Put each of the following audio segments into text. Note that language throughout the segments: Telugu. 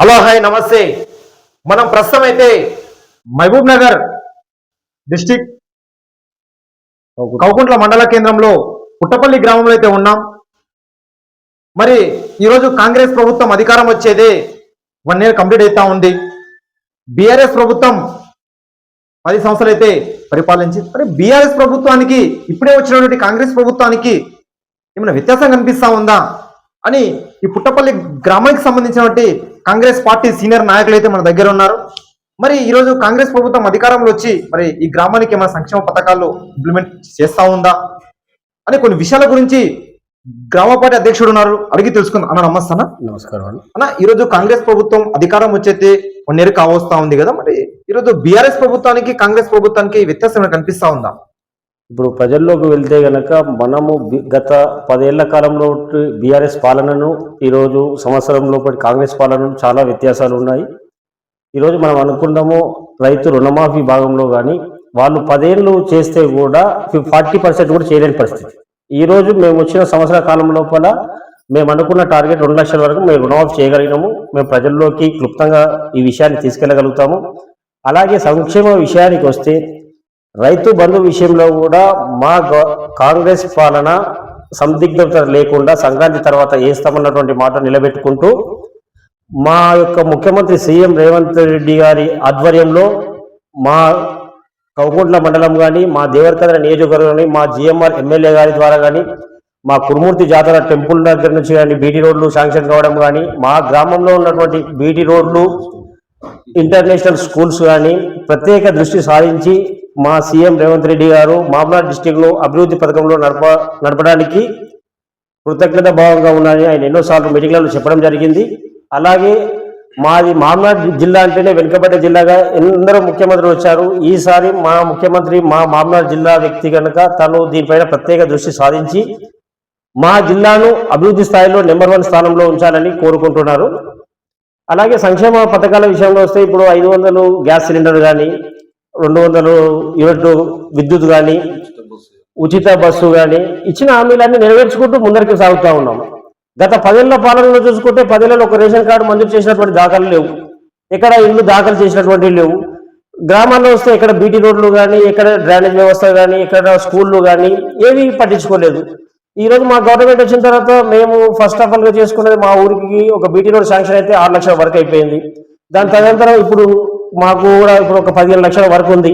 హలో హాయ్ నమస్తే. మనం ప్రస్తుతం అయితే మహబూబ్ నగర్ డిస్టిక్ కౌకుంట్ల. మండల కేంద్రంలో పుట్టపల్లి గ్రామంలో అయితే ఉన్నాం. మరి ఈరోజు కాంగ్రెస్ ప్రభుత్వం అధికారం వచ్చేదే వన్ ఇయర్ కంప్లీట్ అవుతా ఉంది. బీఆర్ఎస్ ప్రభుత్వం పది సంవత్సరాలు అయితే పరిపాలించి మరి బీఆర్ఎస్ ప్రభుత్వానికి ఇప్పుడే వచ్చినటువంటి కాంగ్రెస్ ప్రభుత్వానికి ఏమైనా వ్యత్యాసం కనిపిస్తా ఉందా? అని ఈ పుట్టపల్లి గ్రామానికి సంబంధించినటువంటి కాంగ్రెస్ పార్టీ సీనియర్ నాయకులు అయితే మన దగ్గర ఉన్నారు. మరి ఈరోజు కాంగ్రెస్ ప్రభుత్వం అధికారంలో వచ్చి మరి ఈ గ్రామానికి ఏమైనా సంక్షేమ పథకాలు ఇంప్లిమెంట్ చేస్తా ఉందా? అని కొన్ని విషయాల గురించి గ్రామ పార్టీ అధ్యక్షుడు ఉన్నారు. అడిగి తెలుసుకుందాం. అన్న నమస్తే అన్న. నమస్కారం అన్న ఈరోజు కాంగ్రెస్ ప్రభుత్వం అధికారం వచ్చేది వన్ ఇయర్ కావస్తా ఉంది కదా. మరి ఈరోజు బీఆర్ఎస్ ప్రభుత్వానికి కాంగ్రెస్ ప్రభుత్వానికి వ్యత్యాసం కనిపిస్తా ఉందా? ఇప్పుడు ప్రజల్లోకి వెళ్తే గనక మనము గత పదేళ్ళ కాలంలో బీఆర్ఎస్ పాలనను ఈరోజు సంవత్సరం లోపటి కాంగ్రెస్ పాలనను చాలా వ్యత్యాసాలు ఉన్నాయి. ఈరోజు మనం అనుకున్నాము రైతు రుణమాఫీ భాగంలో కానీ వాళ్ళు పదేళ్ళు చేస్తే కూడా ఫార్టీ పర్సెంట్ కూడా చేయలేని పరిస్థితి. ఈరోజు మేము వచ్చిన సంవత్సర కాలం లోపల మేము అనుకున్న టార్గెట్ రెండు లక్షల వరకు మేము రుణమాఫీ చేయగలిగినాము. మేము ప్రజల్లోకి క్లుప్తంగా ఈ విషయాన్ని తీసుకెళ్ళగలుగుతాము అలాగే సంక్షేమ విషయానికి వస్తే రైతు బంధు విషయంలో కూడా మా కాంగ్రెస్ పాలన సందిగ్ధత లేకుండా సంక్రాంతి తర్వాత వేస్తామన్నటువంటి మాట నిలబెట్టుకుంటూ మా యొక్క ముఖ్యమంత్రి సీఎం రేవంత్ రెడ్డి గారి ఆధ్వర్యంలో మా కౌకుంట్ల మండలం కానీ మా దేవరకద్ర నియోజకవర్గం కానీ మా జిఎంఆర్ ఎమ్మెల్యే గారి ద్వారా కానీ మా కురుమూర్తి జాతర టెంపుల్ దగ్గర నుంచి కానీ బీటీ రోడ్లు శాంక్షన్ కావడం కానీ మా గ్రామంలో ఉన్నటువంటి బీటీ రోడ్లు ఇంటర్నేషనల్ స్కూల్స్ కానీ ప్రత్యేక దృష్టి సారించి మా సీఎం రేవంత్ రెడ్డి గారు మామనాడ్ డిస్టిక్ను అభివృద్ధి పథకంలో నడప నడపడానికి కృతజ్ఞత భావంగా ఉన్నాయని ఆయన ఎన్నోసార్లు మీటింగ్లలో చెప్పడం జరిగింది. అలాగే మాది మామనాడ్ జిల్లా అంటేనే వెనుకబడ్డ జిల్లాగా ఎందరో ముఖ్యమంత్రులు వచ్చారు. ఈసారి మా ముఖ్యమంత్రి మా మామనాడ్ జిల్లా వ్యక్తి కనుక తను దీనిపైన ప్రత్యేక దృష్టి సాధించి మా జిల్లాను అభివృద్ధి స్థాయిలో నెంబర్ వన్ స్థానంలో ఉంచాలని కోరుకుంటున్నారు. అలాగే సంక్షేమ పథకాల విషయంలో వస్తే ఇప్పుడు ఐదు వందలు గ్యాస్ సిలిండర్ కానీ రెండు వందలు యూనిట్ విద్యుత్ కానీ ఉచిత బస్సు కానీ ఇచ్చిన హామీలన్నీ నెరవేర్చుకుంటూ ముందరికి సాగుతూ ఉన్నాం. గత పదేళ్ళ పాలనలో చూసుకుంటే పదేళ్ళలో ఒక రేషన్ కార్డు మంజూరు చేసినటువంటి దాఖలు లేవు. ఎక్కడ ఇల్లు దాఖలు చేసినటువంటి లేవు. గ్రామాల్లో వస్తే ఎక్కడ బీటీ రోడ్లు కానీ ఎక్కడ డ్రైనేజ్ వ్యవస్థ కానీ ఎక్కడ స్కూళ్ళు కానీ ఏవి పట్టించుకోలేదు. ఈరోజు మా గవర్నమెంట్ వచ్చిన తర్వాత మేము ఫస్ట్ ఆఫ్ ఆల్గా చేసుకునేది చేసుకున్నది మా ఊరికి ఒక బీటీ రోడ్ శాంక్షన్ అయితే ఆరు లక్షల వరకు అయిపోయింది. దాని తదనంతరం ఇప్పుడు మాకు కూడా ఇప్పుడు ఒక పదిహేను లక్షల వరకు ఉంది.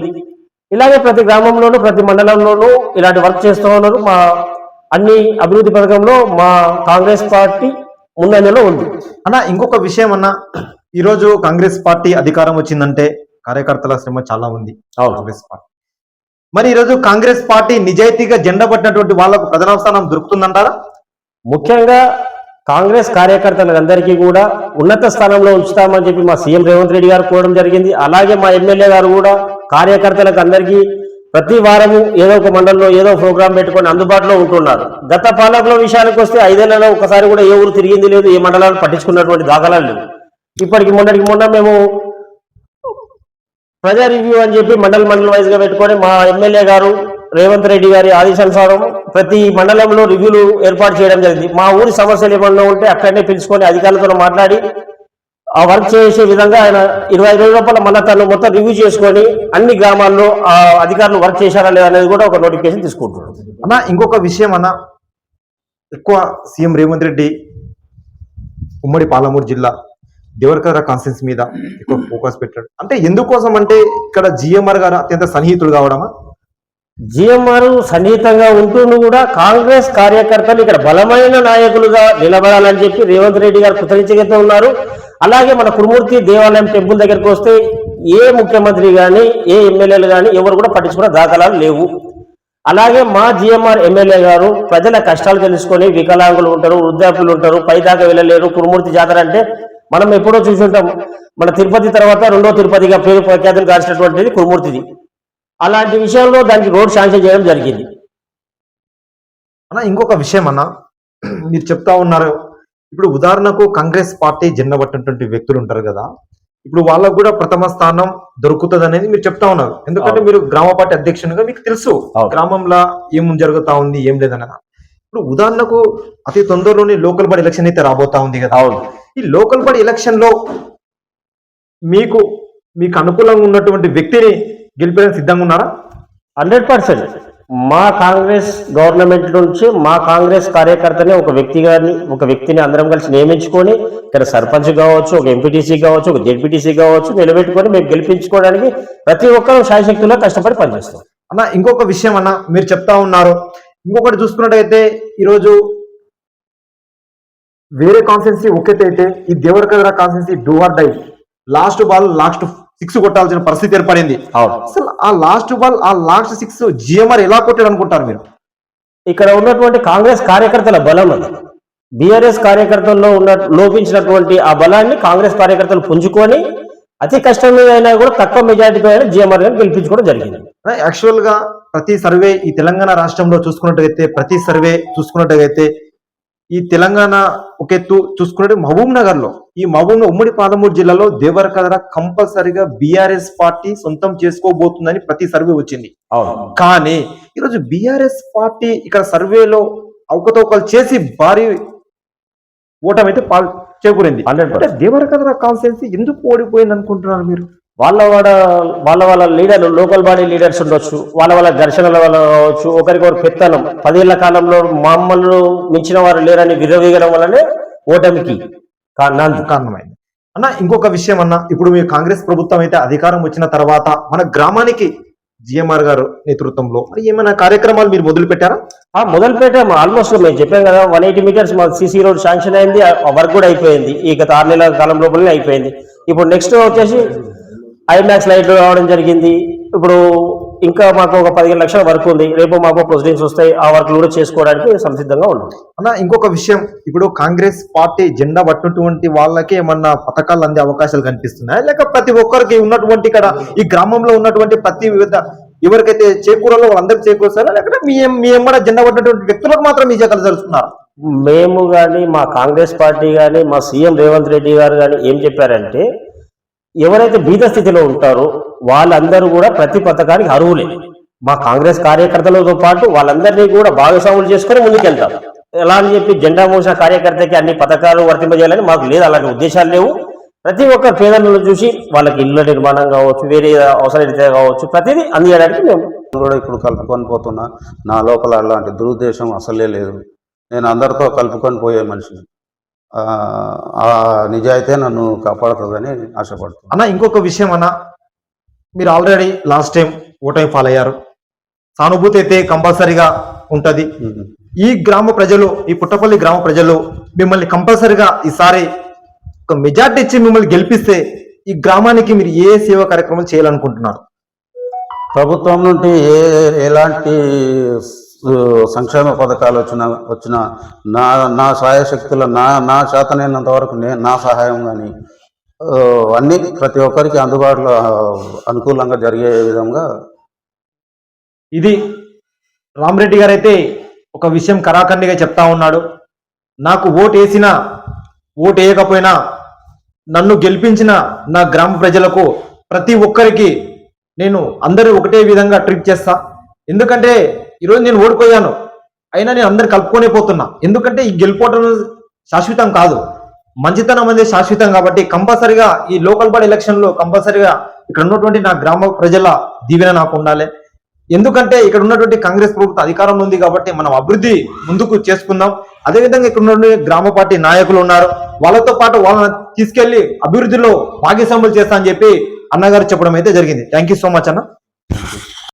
ఇలాగే ప్రతి గ్రామంలోనూ ప్రతి మండలంలోనూ ఇలాంటి వర్క్ చేస్తూ ఉన్నారు. మా అన్ని అభివృద్ధి పథకంలో మా కాంగ్రెస్ పార్టీ ముందంజలో ఉంది. అన్న ఇంకొక విషయం అన్న ఈరోజు కాంగ్రెస్ పార్టీ అధికారం వచ్చిందంటే కార్యకర్తల శ్రమ చాలా ఉంది. కాంగ్రెస్ పార్టీ. మరి ఈరోజు కాంగ్రెస్ పార్టీ నిజాయితీగా జెండా పట్టినటువంటి వాళ్ళకు ప్రధాన స్థానం దొరుకుతుందంటారా? ముఖ్యంగా కాంగ్రెస్ కార్యకర్తలందరికీ కూడా ఉన్నత స్థానంలో ఉంచుతామని చెప్పి మా సీఎం రేవంత్ రెడ్డి గారు కోరడం జరిగింది. అలాగే మా ఎమ్మెల్యే గారు కూడా కార్యకర్తలకు అందరికీ ప్రతి వారము ఏదో ఒక మండలంలో ఏదో ప్రోగ్రాం పెట్టుకొని అందుబాటులో ఉంటున్నారు. గత పాలకుల విషయానికి వస్తే ఐదేళ్ళలో ఒకసారి కూడా ఏ ఊరు తిరిగింది లేదు ఏ మండలాన్ని పట్టించుకున్నటువంటి దాఖలాలు లేవు. ఇప్పటికి మొన్నటికి మొన్న మేము ప్రజా రివ్యూ అని చెప్పి మండల మండల వైజ్గా పెట్టుకొని మా ఎమ్మెల్యే గారు రేవంత్ రెడ్డి గారి ఆదేశానుసారం ప్రతి మండలంలో రివ్యూలు ఏర్పాటు చేయడం జరిగింది. మా ఊరి సమస్యలు ఏమన్నా ఉంటే అక్కడనే పిలుచుకొని అధికారులతో మాట్లాడి ఆ వర్క్ చేసే విధంగా ఆయన ఇరవై ఐదు రూపాయల మన తను మొత్తం రివ్యూ చేసుకొని అన్ని గ్రామాల్లో ఆ అధికారులు వర్క్ చేశారా లేదా అనేది కూడా ఒక నోటిఫికేషన్ తీసుకుంటున్నాడు అన్న ఇంకొక విషయం అన్న ఎక్కువ సీఎం రేవంత్ రెడ్డి ఉమ్మడి పాలమూరు జిల్లా దేవరకర కాన్సెన్స్ మీద ఎక్కువ ఫోకస్ పెట్టాడు. అంటే ఎందుకోసం అంటే ఇక్కడ జిఎంఆర్ గారు అత్యంత సన్నిహితుడు కావడమా? జిఎంఆర్ సన్నిహితంగా ఉంటూ కూడా కాంగ్రెస్ కార్యకర్తలు ఇక్కడ బలమైన నాయకులుగా నిలబడాలని చెప్పి రేవంత్ రెడ్డి గారు కృతజ్ఞత ఉన్నారు. అలాగే మన కురుమూర్తి దేవాలయం టెంపుల్ దగ్గరికి వస్తే ఏ ముఖ్యమంత్రి కానీ ఏ ఎమ్మెల్యేలు కానీ ఎవరు కూడా పట్టించుకున్న దాఖలాలు లేవు. అలాగే మా జిఎంఆర్ ఎమ్మెల్యే గారు ప్రజల కష్టాలు తెలుసుకొని వికలాంగులు ఉంటారు వృద్ధాప్యులు ఉంటారు పైదాకా వెళ్ళలేరు. కురుమూర్తి జాతర అంటే మనం ఎప్పుడో చూసి ఉంటాం. మన తిరుపతి తర్వాత రెండో తిరుపతిగా పేరు ప్రఖ్యాతులు కాల్చినటువంటిది కురుమూర్తిది. అలాంటి విషయంలో దానికి రోడ్ శాంక్షన్ చేయడం జరిగింది. అన్న ఇంకొక విషయం అన్న మీరు చెప్తా ఉన్నారు. ఇప్పుడు ఉదాహరణకు కాంగ్రెస్ పార్టీ జెండా పట్టినటువంటి వ్యక్తులు ఉంటారు కదా ఇప్పుడు వాళ్ళకు కూడా ప్రథమ స్థానం దొరుకుతుంది అనేది మీరు చెప్తా ఉన్నారు. ఎందుకంటే. మీరు గ్రామ పార్టీ అధ్యక్షునిగా మీకు తెలుసు. గ్రామంలో ఏం జరుగుతా ఉంది ఏం లేదన్నది. ఇప్పుడు ఉదాహరణకు అతి తొందరలోనే లోకల్ బాడీ ఎలక్షన్ అయితే రాబోతా ఉంది కదా. ఈ లోకల్ బాడీ ఎలక్షన్లో మీకు మీకు అనుకూలంగా ఉన్నటువంటి వ్యక్తిని గెలిపేయడానికి సిద్ధంగా ఉన్నారా? Hundred percent. మా కాంగ్రెస్ గవర్నమెంట్ నుంచి మా కాంగ్రెస్ కార్యకర్తనే ఒక వ్యక్తి గారిని ఒక వ్యక్తిని అందరం కలిసి నియమించుకొని ఇక్కడ సర్పంచ్ కావచ్చు ఒక ఎంపీటీసీ కావచ్చు ఒక జెడ్పీటీసీ కావచ్చు నిలబెట్టుకొని మేము గెలిపించుకోవడానికి ప్రతి ఒక్కరూ శాయశక్తుల్లో కష్టపడి పనిచేస్తాం. అన్న ఇంకొక విషయం అన్న మీరు చెప్తా ఉన్నారు. ఇంకొకటి చూసుకున్నట్టయితే ఈరోజు వేరే కాన్సెన్సీ అయితే ఈ Devarakadra constituency do or die. Last ball last six కొట్టాల్సిన పరిస్థితి ఏర్పడింది. అసలు ఆ లాస్ట్ బాల్ ఆ లాస్ట్ సిక్స్ జిఎంఆర్ ఎలా కొట్టాడు అనుకుంటారు మీరు? ఇక్కడ ఉన్నటువంటి కాంగ్రెస్ కార్యకర్తల బలం అది. బీఆర్ఎస్ కార్యకర్తల్లో ఉన్న లోపించినటువంటి ఆ బలాన్ని కాంగ్రెస్ కార్యకర్తలు పుంజుకొని అతి కష్టం మీద అయినా కూడా తక్కువ మెజార్టీతో అయినా జిఎంఆర్ గారిని గెలిపించుకోవడం జరిగింది. యాక్చువల్గా ప్రతి సర్వే ఈ తెలంగాణ రాష్ట్రంలో చూసుకున్నట్టయితే ప్రతి సర్వే చూసుకున్నట్టయితే ఈ తెలంగాణ ఒక ఎత్తు చూసుకున్నట్టు మహబూబ్ నగర్లో ఈ మహబూబ్ ఉమ్మడి పాలమూరు జిల్లాలో దేవరకద్ర కంపల్సరిగా బీఆర్ఎస్ పార్టీ సొంతం చేసుకోబోతుందని ప్రతి సర్వే వచ్చింది. కానీ ఈరోజు బీఆర్ఎస్ పార్టీ ఇక్కడ సర్వేలో అవకతవకలు చేసి భారీ ఓటమి అయితే పాల్ చేకూరింది. అంటే దేవరకద్ర కాన్స్టిట్యున్సీ ఎందుకు ఓడిపోయింది అనుకుంటున్నారు మీరు? వాళ్ళ వాళ్ళ వాళ్ళ వాళ్ళ లీడర్లు లోకల్ బాడీ లీడర్స్ ఉండొచ్చు వాళ్ళ వాళ్ళ ఘర్షణల వల్ల కావచ్చు ఒకరికొకరు పెత్తనం. పదేళ్ళ కాలంలో మమ్మల్ని మించిన వారు లేరని విరవీగడం వల్లనే ఓటమికి కారణమైంది. అన్న ఇంకొక విషయం అన్న ఇప్పుడు మీ కాంగ్రెస్ ప్రభుత్వం అయితే అధికారం వచ్చిన తర్వాత మన గ్రామానికి జిఎంఆర్ గారు నేతృత్వంలో మరి ఏమైనా కార్యక్రమాలు మీరు మొదలు పెట్టారా ఆ మొదలుపేట ఆల్మోస్ట్ మేము చెప్పాం కదా వన్ ఎయిటీ మీటర్స్ మాకు సీసీ రోడ్ శాంక్షన్ అయింది వర్క్ కూడా అయిపోయింది. ఈ గత ఆరు నెలల కాలం లోపలనే అయిపోయింది. ఇప్పుడు నెక్స్ట్ వచ్చేసి ఐమాక్స్ లైట్లు రావడం జరిగింది. ఇప్పుడు ఇంకా మాకు ఒక పదిహేను లక్షల వర్క్ ఉంది. రేపు మాకు ప్రొసీడింగ్స్ వస్తాయి. ఆ వర్క్ కూడా చేసుకోవడానికి సంసిద్ధంగా ఉన్నాం. అన్న ఇంకొక విషయం. ఇప్పుడు కాంగ్రెస్ పార్టీ జెండా పట్టినటువంటి వాళ్ళకి ఏమన్నా పథకాలు అందే అవకాశాలు కనిపిస్తున్నాయా? లేక ప్రతి ఒక్కరికి ఉన్నటువంటి ఇక్కడ ఈ గ్రామంలో ఉన్నటువంటి ప్రతి వివిధ ఎవరికైతే చేకూరాలో వాళ్ళందరికీ చేకూరుస్తారా? లేకపోతే మీ మీ ఎమ్మడ జెండా పట్టినటువంటి వ్యక్తులకు మాత్రం మీ చేకలు జరుపుతున్నారు? మేము కానీ మా కాంగ్రెస్ పార్టీ కానీ మా సీఎం రేవంత్ రెడ్డి గారు కానీ ఏం చెప్పారంటే ఎవరైతే బీద స్థితిలో ఉంటారో వాళ్ళందరూ కూడా ప్రతి పథకానికి అర్హులే. మా కాంగ్రెస్ కార్యకర్తలతో పాటు వాళ్ళందరినీ కూడా భాగస్వాములు చేసుకొని ముందుకెళ్తాం ఎలా అని చెప్పి జెండా మోసిన కార్యకర్తకి అన్ని పథకాలు వర్తింపజేయాలని మాకు లేదు అలాంటి ఉద్దేశాలు లేవు. ప్రతి ఒక్క పేదలను చూసి వాళ్ళకి ఇళ్ళ నిర్మాణం కావచ్చు వేరే అవసరమైతే కావచ్చు ప్రతిదీ అందజేయడానికి మేము కూడా ఇప్పుడు కలుపుకొని పోతున్నా. నా లోపల అలాంటి దురుద్దేశం అసలే లేదు. నేను అందరితో కలుపుకొని పోయే మనిషిని. ఆ, నిజాయితీ నన్ను కాపాడుతుందని ఆశపడుతున్నాను అన్న ఇంకొక విషయం అన్న. మీరు ఆల్రెడీ లాస్ట్ టైం ఓటమి ఫాల్ అయ్యారు సానుభూతి అయితే కంపల్సరీగా ఉంటది. ఈ గ్రామ ప్రజలు ఈ పుట్టపల్లి గ్రామ ప్రజలు మిమ్మల్ని కంపల్సరిగా ఈసారి ఒక మెజార్టీ ఇచ్చి మిమ్మల్ని గెలిపిస్తే ఈ గ్రామానికి మీరు ఏ సేవా కార్యక్రమాలు చేయాలనుకుంటున్నారు? ప్రభుత్వం నుండి ఏ ఎలాంటి సంక్షేమ పథకాలు వచ్చిన వచ్చిన నా నా సాయశక్తుల నా నా చేతనైనంత వరకు నేను నా సహాయం కానీ అన్నీ ప్రతి ఒక్కరికి అందుబాటులో అనుకూలంగా జరిగే విధంగా ఇది రామరెడ్డి గారు అయితే ఒక విషయం కరాఖండిగా చెప్తా ఉన్నాడు. నాకు ఓటు వేసినా ఓటు వేయకపోయినా నన్ను గెలిపించిన నా గ్రామ ప్రజలకు ప్రతి ఒక్కరికి నేను అందరూ ఒకటే విధంగా ట్రీట్ చేస్తా. ఎందుకంటే ఈరోజు నేను ఓడిపోయాను. అయినా నేను అందరు కలుపుకొనే పోతున్నా. ఎందుకంటే ఈ గెలుపోవటం శాశ్వతం కాదు. మంచితనం అనేది శాశ్వతం కాబట్టి కంపల్సరిగా ఈ లోకల్ బాడీ ఎలక్షన్లో కంపల్సరిగా ఇక్కడ ఉన్నటువంటి నా గ్రామ ప్రజల దీవెన నాకు ఉండాలి. ఎందుకంటే ఇక్కడ ఉన్నటువంటి కాంగ్రెస్ ప్రభుత్వం అధికారంలో ఉంది కాబట్టి మనం అభివృద్ధి ముందుకు చేసుకుందాం. అదేవిధంగా ఇక్కడ ఉన్నటువంటి గ్రామ పార్టీ నాయకులు ఉన్నారు. వాళ్ళతో పాటు వాళ్ళని తీసుకెళ్ళి అభివృద్ధిలో భాగస్వాములు చేస్తా అని చెప్పి అన్నగారు చెప్పడం అయితే జరిగింది. థ్యాంక్ యూ సో మచ్ అన్న.